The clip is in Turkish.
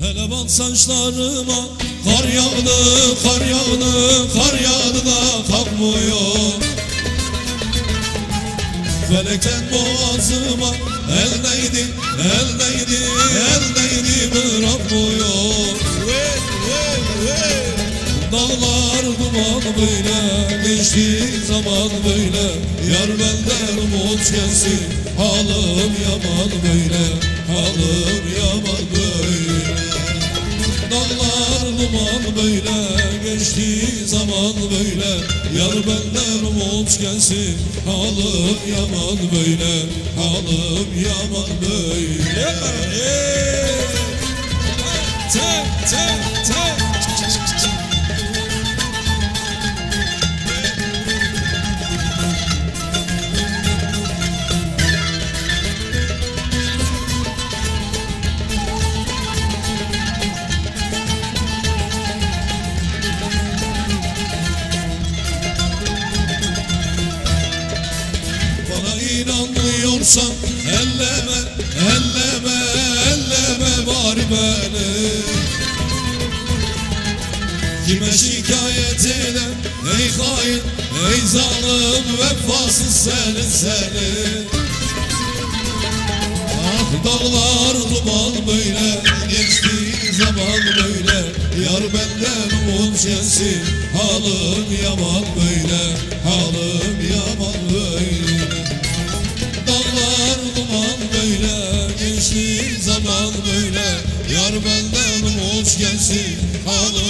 Hele bak saçlarıma Kar yağdı, kar yağdı, kar yağdı da kalkmıyor. Felekten boğazıma El değdi, el değdi, el değdi bırakmıyor. Dağlar duman böyle Geçtiği zaman böyle. Yar benden umut gelsin Halim yaman böyle Halim yaman Duman böyle Geçtiği zaman böyle. Yar benden umut gelsin Halim yaman böyle. Halim yaman böyle. Tek tek tek inanmıyorsan elleme, elleme, elleme var beni. Kime şikayet eder ey hain, ey zalim vefasız seni seni. Ah dağlar duman böyle Geçtiği zaman böyle. Yar benden umut gelsin Halim yaman Geçir zaman böyle. Yar benden hoş gelsin hanım